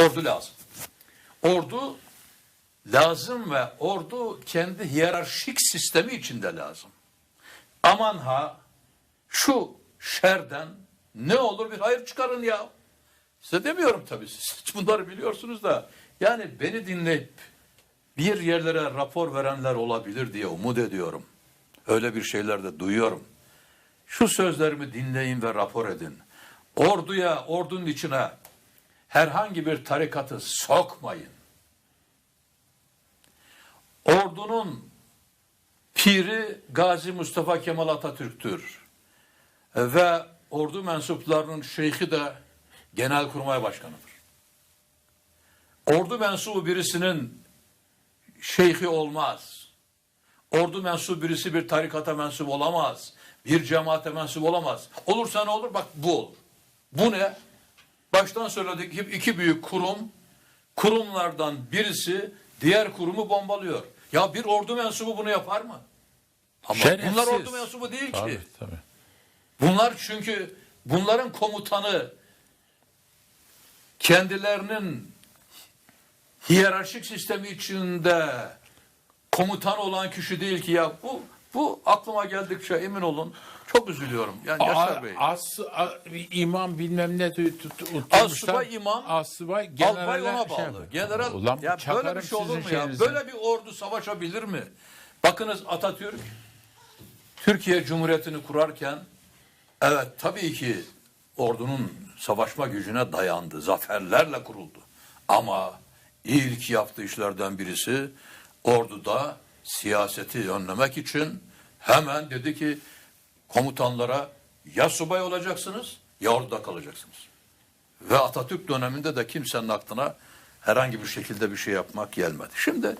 Ordu lazım. Ordu lazım ve ordu kendi hiyerarşik sistemi içinde lazım. Aman ha şu şerden ne olur bir hayır çıkarın ya. Size demiyorum tabii siz bunları biliyorsunuz da yani beni dinleyip bir yerlere rapor verenler olabilir diye umut ediyorum. Öyle bir şeyler de duyuyorum. Şu sözlerimi dinleyin ve rapor edin. Orduya, ordunun içine herhangi bir tarikatı sokmayın. Ordunun piri Gazi Mustafa Kemal Atatürk'tür. Ve ordu mensuplarının şeyhi de Genelkurmay Başkanı'dır. Ordu mensubu birisinin şeyhi olmaz. Ordu mensubu birisi bir tarikata mensup olamaz. Bir cemaate mensup olamaz. Olursa ne olur? Bak bu olur. Bu ne? Baştan söyledik gibi iki büyük kurum, kurumlardan birisi diğer kurumu bombalıyor. Ya bir ordu mensubu bunu yapar mı? Ama Şerefsiz. bunlar ordu mensubu değil ki. Tabii tabii. Bunlar çünkü bunların komutanı kendilerinin hiyerarşik sistemi içinde komutan olan kişi değil ki ya bu bu aklıma geldikçe emin olun çok üzülüyorum. Yani Yaşar Bey. As, a- imam bilmem ne tut, tut, Assubay imam, Asubay Albay generaller ona şey bağlı. yapıyor. General Ulan ya böyle bir şey olur mu ya? şeyinize. Böyle bir ordu savaşabilir mi? Bakınız Atatürk Türkiye Cumhuriyeti'ni kurarken evet tabii ki ordunun savaşma gücüne dayandı. Zaferlerle kuruldu. Ama ilk yaptığı işlerden birisi orduda siyaseti önlemek için hemen dedi ki komutanlara ya subay olacaksınız ya orduda kalacaksınız. Ve Atatürk döneminde de kimsenin aklına herhangi bir şekilde bir şey yapmak gelmedi. Şimdi